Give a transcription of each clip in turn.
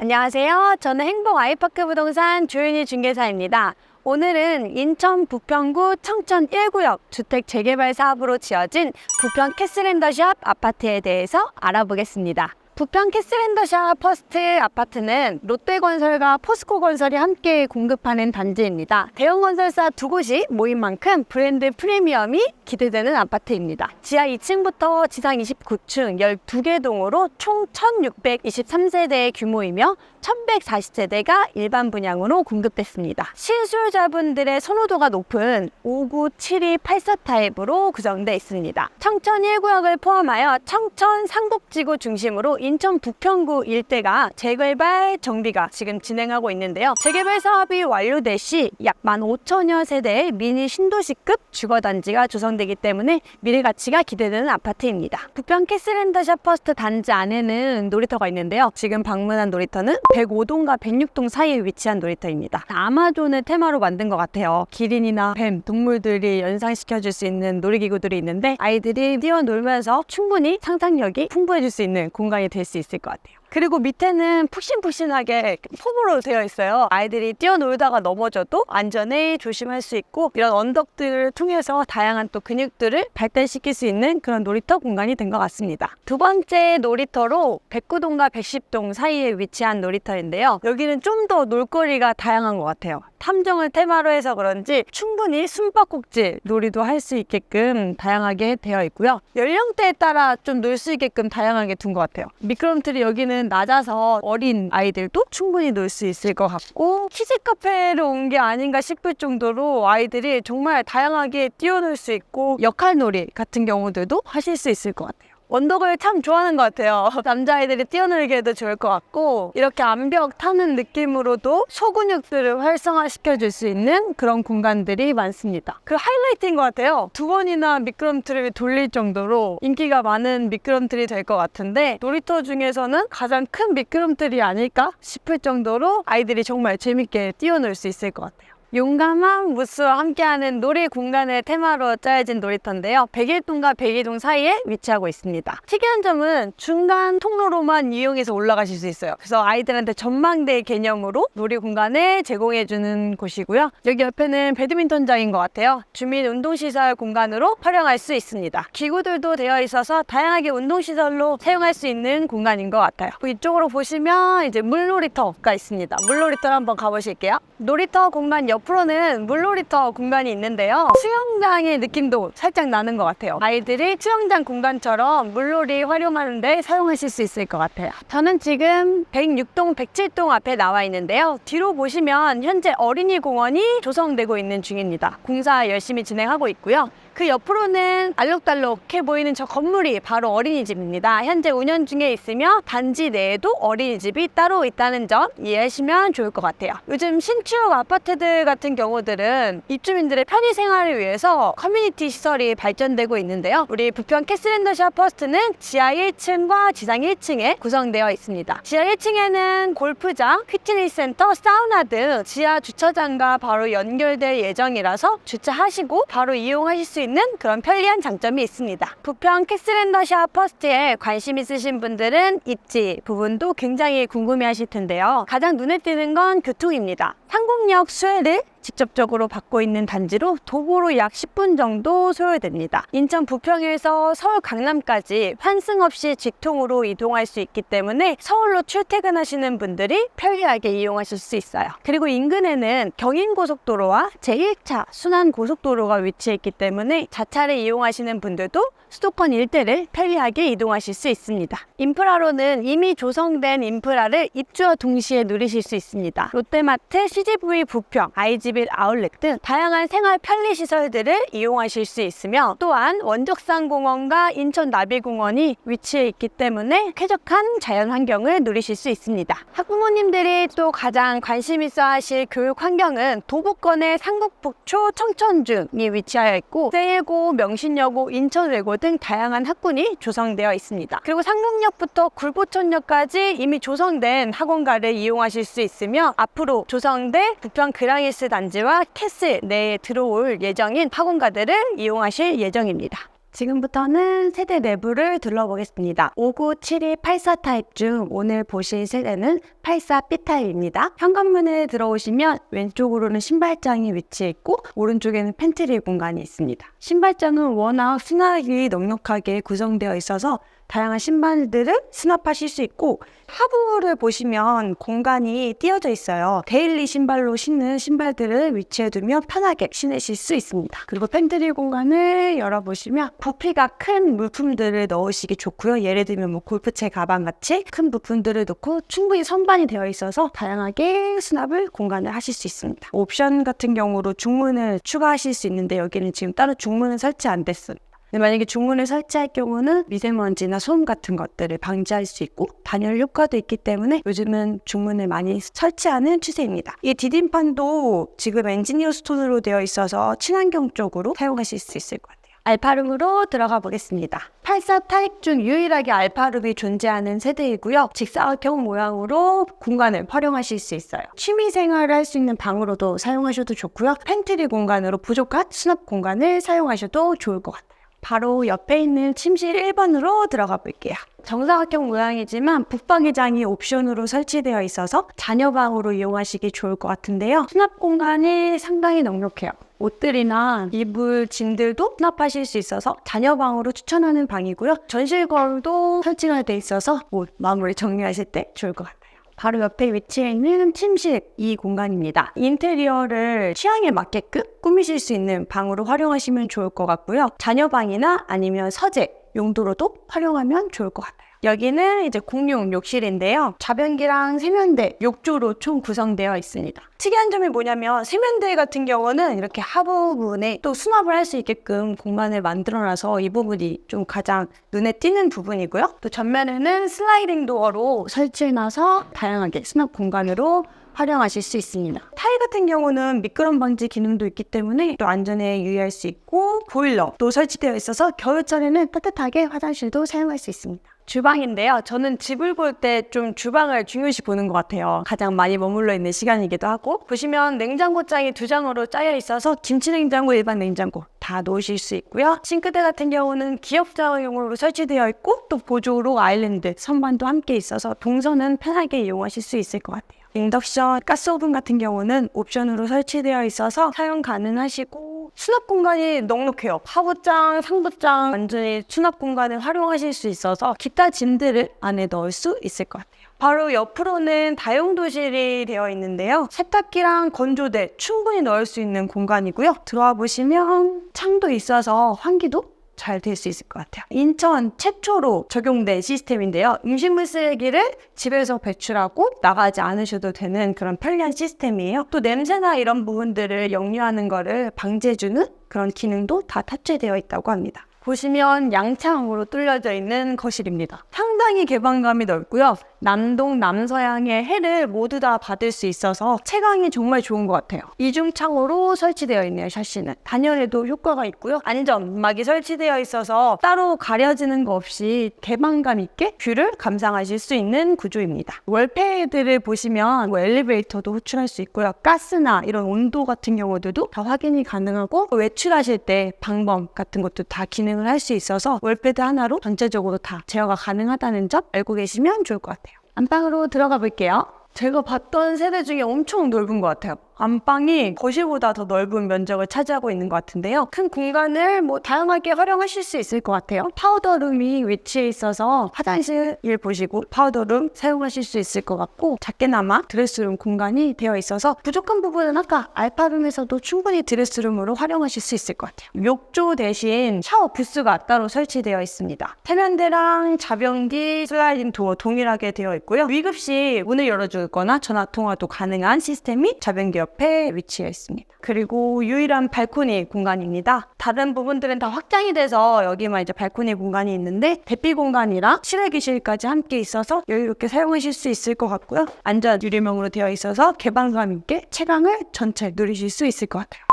안녕하세요. 저는 행복 아이파크 부동산 조윤희 중개사입니다. 오늘은 인천 부평구 청천 1구역 주택 재개발 사업으로 지어진 부평 캐슬앤더샵 아파트에 대해서 알아보겠습니다. 부평 캐슬앤더샵 퍼스트 아파트는 롯데건설과 포스코건설이 함께 공급하는 단지입니다. 대형 건설사 두 곳이 모인 만큼 브랜드 프리미엄이 기대되는 아파트입니다. 지하 2층부터 지상 29층 12개 동으로 총 1623세대의 규모이며 1140세대가 일반 분양으로 공급됐습니다. 실수요자분들의 선호도가 높은 597284 타입으로 구성되어 있습니다. 청천 1구역을 포함하여 청천 상복지구 중심으로 인천 부평구 일대가 재개발 정비가 지금 진행하고 있는데요. 재개발 사업이 완료될 시 약 15,000여 세대의 미니 신도시급 주거단지가 조성되기 때문에 미래 가치가 기대되는 아파트입니다. 부평 캐슬앤더샵 퍼스트 단지 안에는 놀이터가 있는데요. 지금 방문한 놀이터는 105동과 106동 사이에 위치한 놀이터입니다. 아마존을 테마로 만든 것 같아요. 기린이나 뱀, 동물들이 연상시켜줄 수 있는 놀이기구들이 있는데 아이들이 뛰어놀면서 충분히 상상력이 풍부해질 수 있는 공간이 될수 있을 것 같아요. 그리고 밑에는 푹신푹신하게 폼으로 되어 있어요. 아이들이 뛰어놀다가 넘어져도 안전에 조심할 수 있고 이런 언덕들을 통해서 다양한 또 근육들을 발달시킬 수 있는 그런 놀이터 공간이 된 것 같습니다. 두 번째 놀이터로 109동과 110동 사이에 위치한 놀이터인데요. 여기는 좀 더 놀거리가 다양한 것 같아요. 탐정을 테마로 해서 그런지 충분히 숨바꼭질 놀이도 할 수 있게끔 다양하게 되어 있고요. 연령대에 따라 좀 놀 수 있게끔 다양하게 둔 것 같아요. 미끄럼틀이 여기는 낮아서 어린 아이들도 충분히 놀 수 있을 것 같고 키즈 카페를 온게 아닌가 싶을 정도로 아이들이 정말 다양하게 뛰어놀 수 있고 역할놀이 같은 경우들도 하실 수 있을 것 같아요. 원덕을 참 좋아하는 것 같아요. 남자아이들이 뛰어놀기에도 좋을 것 같고 이렇게 암벽 타는 느낌으로도 소근육들을 활성화시켜줄 수 있는 그런 공간들이 많습니다. 그 하이라이트인 것 같아요. 두 번이나 미끄럼틀을 돌릴 정도로 인기가 많은 미끄럼틀이 될 것 같은데 놀이터 중에서는 가장 큰 미끄럼틀이 아닐까 싶을 정도로 아이들이 정말 재밌게 뛰어놀 수 있을 것 같아요. 용감한 무스와 함께하는 놀이 공간을 테마로 짜여진 놀이터인데요. 101동과 102동 사이에 위치하고 있습니다. 특이한 점은 중간 통로로만 이용해서 올라가실 수 있어요. 그래서 아이들한테 전망대 개념으로 놀이 공간을 제공해주는 곳이고요. 여기 옆에는 배드민턴장인 것 같아요. 주민 운동시설 공간으로 활용할 수 있습니다. 기구들도 되어 있어서 다양하게 운동시설로 사용할 수 있는 공간인 것 같아요. 이쪽으로 보시면 이제 물놀이터가 있습니다. 물놀이터를 한번 가보실게요. 놀이터 공간 옆으로는 물놀이터 공간이 있는데요. 수영장의 느낌도 살짝 나는 것 같아요. 아이들이 수영장 공간처럼 물놀이 활용하는데 사용하실 수 있을 것 같아요. 저는 지금 106동, 107동 앞에 나와 있는데요. 뒤로 보시면 현재 어린이 공원이 조성되고 있는 중입니다. 공사 열심히 진행하고 있고요. 그 옆으로는 알록달록해 보이는 저 건물이 바로 어린이집입니다. 현재 운영 중에 있으며 단지 내에도 어린이집이 따로 있다는 점 이해하시면 좋을 것 같아요. 요즘 신축 아파트들 같은 경우들은 입주민들의 편의 생활을 위해서 커뮤니티 시설이 발전되고 있는데요. 우리 부평 캐슬앤더샵 퍼스트는 지하 1층과 지상 1층에 구성되어 있습니다. 지하 1층에는 골프장, 피트니스 센터, 사우나 등 지하 주차장과 바로 연결될 예정이라서 주차하시고 바로 이용하실 수 있는 그런 편리한 장점이 있습니다. 부평 캐슬앤더샵 퍼스트에 관심 있으신 분들은 입지 부분도 굉장히 궁금해 하실 텐데요. 가장 눈에 띄는 건 교통입니다. 상공역 수혜를 직접적으로 받고 있는 단지로 도보로 약 10분 정도 소요됩니다. 인천 부평에서 서울 강남까지 환승 없이 직통으로 이동할 수 있기 때문에 서울로 출퇴근하시는 분들이 편리하게 이용하실 수 있어요. 그리고 인근에는 경인고속도로와 제1차 순환고속도로가 위치해 있기 때문에 자차를 이용하시는 분들도 수도권 일대를 편리하게 이동하실 수 있습니다. 인프라로는 이미 조성된 인프라를 입주와 동시에 누리실 수 있습니다. 롯데마트, CGV 부평, bil 아울렛 등 다양한 생활 편리 시설들을 이용하실 수 있으며 또한 원적산 공원과 인천 나비공원이 위치해 있기 때문에 쾌적한 자연 환경을 누리실 수 있습니다. 학부모님들이 또 가장 관심 있어 하실 교육 환경은 도보권의 상국북초 청천중이 위치하여 있고 세일고, 명신여고, 인천외고 등 다양한 학군이 조성되어 있습니다. 그리고 상록역부터 굴포천역까지 이미 조성된 학원가를 이용하실 수 있으며 앞으로 조성될 부평 그랑일스 단지와 캐슬 내에 들어올 예정인 학원가들을 이용하실 예정입니다. 지금부터는 세대 내부를 둘러보겠습니다. 597284 타입 중 오늘 보실 세대는 84B 타입입니다. 현관문에 들어오시면 왼쪽으로는 신발장이 위치해 있고 오른쪽에는 팬트리 공간이 있습니다. 신발장은 워낙 수납이 넉넉하게 구성되어 있어서 다양한 신발들을 수납하실 수 있고 하부를 보시면 공간이 띄어져 있어요. 데일리 신발로 신는 신발들을 위치해 두면 편하게 신으실 수 있습니다. 그리고 팬트리 공간을 열어보시면 부피가 큰 물품들을 넣으시기 좋고요. 예를 들면 뭐 골프채 가방 같이 큰 부품들을 넣고 충분히 선반이 되어 있어서 다양하게 수납을 공간을 하실 수 있습니다. 옵션 같은 경우로 중문을 추가하실 수 있는데 여기는 지금 따로 중문은 설치 안 됐습니다. 근데 만약에 중문을 설치할 경우는 미세먼지나 소음 같은 것들을 방지할 수 있고 단열 효과도 있기 때문에 요즘은 중문을 많이 설치하는 추세입니다. 이 디딤판도 지금 엔지니어 스톤으로 되어 있어서 친환경 쪽으로 사용하실 수 있을 것 같아요. 알파룸으로 들어가 보겠습니다. 84 타입 중 유일하게 알파룸이 존재하는 세대이고요. 직사각형 모양으로 공간을 활용하실 수 있어요. 취미 생활을 할 수 있는 방으로도 사용하셔도 좋고요. 팬트리 공간으로 부족한 수납 공간을 사용하셔도 좋을 것 같아요. 바로 옆에 있는 침실 1번으로 들어가 볼게요. 정사각형 모양이지만 북방의장이 옵션으로 설치되어 있어서 자녀방으로 이용하시기 좋을 것 같은데요. 수납 공간이 상당히 넉넉해요. 옷들이나 이불, 짐들도 수납하실 수 있어서 자녀방으로 추천하는 방이고요. 전실 거울도 설치가 돼 있어서 옷 마무리 정리하실 때 좋을 것 같아요. 바로 옆에 위치해 있는 침실 이 공간입니다. 인테리어를 취향에 맞게끔 꾸미실 수 있는 방으로 활용하시면 좋을 것 같고요. 자녀방이나 아니면 서재 용도로도 활용하면 좋을 것 같아요. 여기는 이제 공용 욕실인데요. 좌변기랑 세면대, 욕조로 총 구성되어 있습니다. 특이한 점이 뭐냐면 세면대 같은 경우는 이렇게 하부 부분에 또 수납을 할 수 있게끔 공간을 만들어놔서 이 부분이 좀 가장 눈에 띄는 부분이고요. 또 전면에는 슬라이딩 도어로 설치해놔서 다양하게 수납 공간으로 활용하실 수 있습니다. 타일 같은 경우는 미끄럼 방지 기능도 있기 때문에 또 안전에 유의할 수 있고 보일러도 설치되어 있어서 겨울철에는 따뜻하게 화장실도 사용할 수 있습니다. 주방인데요. 저는 집을 볼 때 좀 주방을 중요시 보는 것 같아요. 가장 많이 머물러 있는 시간이기도 하고 보시면 냉장고장이 두 장으로 짜여 있어서 김치 냉장고, 일반 냉장고 다 놓으실 수 있고요. 싱크대 같은 경우는 기역자용으로 설치되어 있고 또 보조로 아일랜드 선반도 함께 있어서 동선은 편하게 이용하실 수 있을 것 같아요. 인덕션 가스오븐 같은 경우는 옵션으로 설치되어 있어서 사용 가능하시고 수납 공간이 넉넉해요. 하부장, 상부장 완전히 수납 공간을 활용하실 수 있어서 기타 짐들을 안에 넣을 수 있을 것 같아요. 바로 옆으로는 다용도실이 되어 있는데요. 세탁기랑 건조대 충분히 넣을 수 있는 공간이고요. 들어와 보시면 창도 있어서 환기도 잘 될 수 있을 것 같아요. 인천 최초로 적용된 시스템인데요. 음식물 쓰레기를 집에서 배출하고 나가지 않으셔도 되는 그런 편리한 시스템이에요. 또 냄새나 이런 부분들을 역류하는 거를 방지해주는 그런 기능도 다 탑재되어 있다고 합니다. 보시면 양창으로 뚫려져 있는 거실입니다. 상당히 개방감이 넓고요. 남동, 남서양의 해를 모두 다 받을 수 있어서 채광이 정말 좋은 것 같아요. 이중창으로 설치되어 있네요, 샤시는. 단열에도 효과가 있고요. 안전막이 설치되어 있어서 따로 가려지는 거 없이 개방감 있게 뷰를 감상하실 수 있는 구조입니다. 월패들을 보시면 뭐 엘리베이터도 호출할 수 있고요. 가스나 이런 온도 같은 경우들도 다 확인이 가능하고 외출하실 때 방범 같은 것도 다 기능 을 할 수 있어서 월패드 하나로 전체적으로 다 제어가 가능하다는 점 알고 계시면 좋을 것 같아요. 안방으로 들어가 볼게요. 제가 봤던 세대 중에 엄청 넓은 것 같아요. 안방이 거실보다 더 넓은 면적을 차지하고 있는 것 같은데요. 큰 공간을 뭐 다양하게 활용하실 수 있을 것 같아요. 파우더룸이 위치해 있어서 화장실 보시고 파우더룸 사용하실 수 있을 것 같고 작게나마 드레스룸 공간이 되어 있어서 부족한 부분은 아까 알파룸에서도 충분히 드레스룸으로 활용하실 수 있을 것 같아요. 욕조 대신 샤워 부스가 따로 설치되어 있습니다. 세면대랑 자변기, 슬라이딩 도어 동일하게 되어 있고요. 위급시 문을 열어주거나 전화 통화도 가능한 시스템이 자변기 옆에 위치해 있습니다. 그리고 유일한 발코니 공간입니다. 다른 부분들은 다 확장이 돼서 여기만 이제 발코니 공간이 있는데 대피 공간이랑 실외기실까지 함께 있어서 여유롭게 사용하실 수 있을 것 같고요. 안전 유리명으로 되어 있어서 개방감 있게 채광을 전체 누리실 수 있을 것 같아요.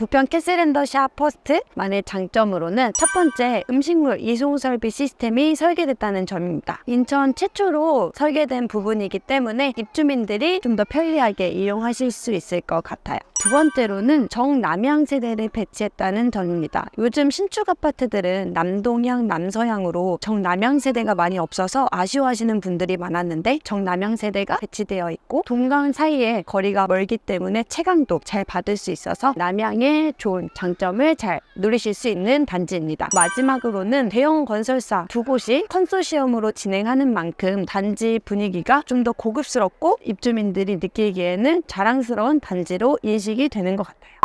부평 캐슬앤더샵 퍼스트만의 장점으로는 첫 번째 음식물 이송 설비 시스템이 설계됐다는 점입니다. 인천 최초로 설계된 부분이기 때문에 입주민들이 좀 더 편리하게 이용하실 수 있을 것 같아요. 두 번째로는 정남향 세대를 배치했다는 점입니다. 요즘 신축 아파트들은 남동향, 남서향으로 정남향 세대가 많이 없어서 아쉬워하시는 분들이 많았는데 정남향 세대가 배치되어 있고 동강 사이에 거리가 멀기 때문에 체감도 잘 받을 수 있어서 남향의 좋은 장점을 잘 누리실 수 있는 단지입니다. 마지막으로는 대형 건설사 두 곳이 컨소시엄으로 진행하는 만큼 단지 분위기가 좀 더 고급스럽고 입주민들이 느끼기에는 자랑스러운 단지로 인식 이 되는 것 같아요.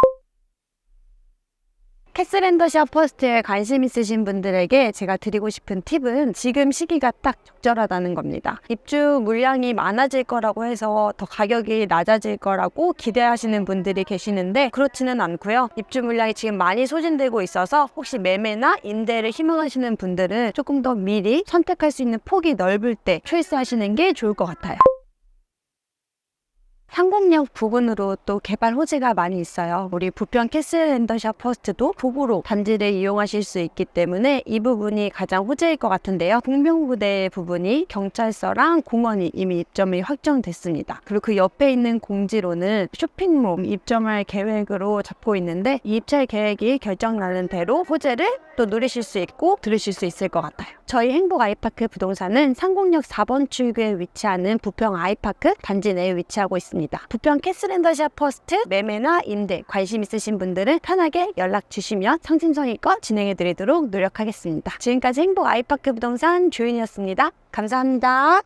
캐슬앤더시아 퍼스트에 관심 있으신 분들에게 제가 드리고 싶은 팁은 지금 시기가 딱 적절하다는 겁니다. 입주 물량이 많아질 거라고 해서 더 가격이 낮아질 거라고 기대하시는 분들이 계시는데 그렇지는 않고요. 입주 물량이 지금 많이 소진되고 있어서 혹시 매매나 임대를 희망하시는 분들은 조금 더 미리 선택할 수 있는 폭이 넓을 때 초이스하시는 게 좋을 것 같아요. 항공역 부근으로 또 개발 호재가 많이 있어요. 우리 부평 캐슬앤더샤 퍼스트도 도보로 단지를 이용하실 수 있기 때문에 이 부분이 가장 호재일 것 같은데요. 공명부대 부분이 경찰서랑 공원이 이미 입점이 확정됐습니다. 그리고 그 옆에 있는 공지로는 쇼핑몰 입점할 계획으로 잡고 있는데 이 입찰 계획이 결정 나는 대로 호재를 또 누리실 수 있고 들으실 수 있을 것 같아요. 저희 행복 아이파크 부동산은 상공역 4번 출구에 위치하는 부평 아이파크 단지 내에 위치하고 있습니다. 부평 캐슬앤더시아 퍼스트 매매나 임대 관심 있으신 분들은 편하게 연락 주시면 성심성의껏 진행해 드리도록 노력하겠습니다. 지금까지 행복 아이파크 부동산 조인이었습니다. 감사합니다.